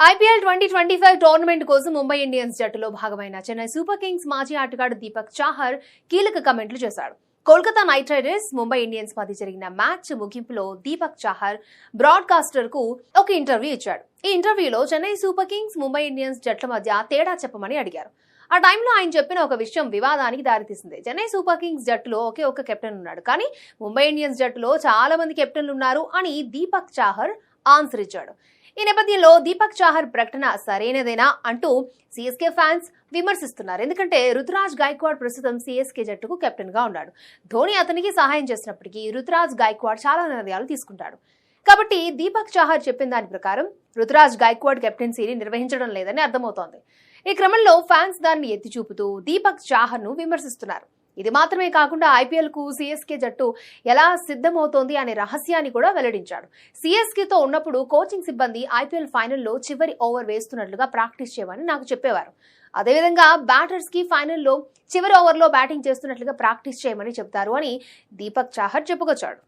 IPL twenty twenty five tournament కోసం Mumbai Indians జట్టులో భాగమైన చెన్నై సూపర్ కింగ్స్ మాజీ ఆటగాడు దీపక్ చాహర్ కీలక కమెంట్లు చేశాడు. Kolkata knight riders Mumbai Indians మధ్య జరిగిన మ్యాచ్ ముగింపులో దీపక్ చాహర్ బ్రాడ్కాస్టర్కు ఒక ఇంటర్వ్యూ ఇచ్చాడు. ఈ ఇంటర్వ్యూలో Chennai super kings Mumbai Indians జట్ల మధ్య తేడా చెప్పమని అడిగారు. ఆ టైంలో ఆయన చెప్పిన ఒక విషయం వివాదానికి దారితీసింది. చెన్నై సూపర్ కింగ్స్ జట్టులో ఒకే ఒక కెప్టెన్ ఉన్నాడు. కానీ ముంబై ఇండియన్స్ జట్టులో చాలా మంది కెప్టెన్లు ఉన్నారు అని దీపక్ చాహర్ ఆన్సర్ ఇచ్చాడు. ఈ నేపథ్యంలో దీపక్ చాహర్ ప్రకటన సరైనదేనా అంటూ సిఎస్కే ఫ్యాన్స్ విమర్శిస్తున్నారు. ఎందుకంటే రుతురాజ్ గాయక్వాడ్ ప్రస్తుతం సిఎస్కే జట్టుకు కెప్టెన్గా ఉన్నాడు. ధోని అతనికి సహాయం చేసినప్పటికీ రుతురాజ్ గాయక్వాడ్ చాలా నిర్ణయాలు తీసుకుంటాడు. కాబట్టి దీపక్ చాహర్ చెప్పిన దాని ప్రకారం రుతురాజ్ గాయక్వాడ్ కెప్టెన్సీని నిర్వహించడం లేదని అర్థమవుతోంది. ఈ క్రమంలో ఫ్యాన్స్ దాన్ని ఎత్తి చూపుతూ దీపక్ చాహర్ను విమర్శిస్తున్నారు. ఇది మాత్రమే కాకుండా ఐపీఎల్కు సిఎస్కే జట్టు ఎలా సిద్ధమవుతోంది అనే రహస్యాన్ని కూడా వెల్లడించాడు. సీఎస్కేతో ఉన్నప్పుడు కోచింగ్ సిబ్బంది ఐపీఎల్ ఫైనల్లో చివరి ఓవర్ వేస్తున్నట్లుగా ప్రాక్టీస్ చేయమని నాకు చెప్పేవారు. అదేవిధంగా బ్యాటర్స్కి ఫైనల్లో చివరి ఓవర్లో బ్యాటింగ్ చేస్తున్నట్లుగా ప్రాక్టీస్ చేయమని చెప్తారు అని దీపక్ చాహర్ చెప్పుకొచ్చాడు.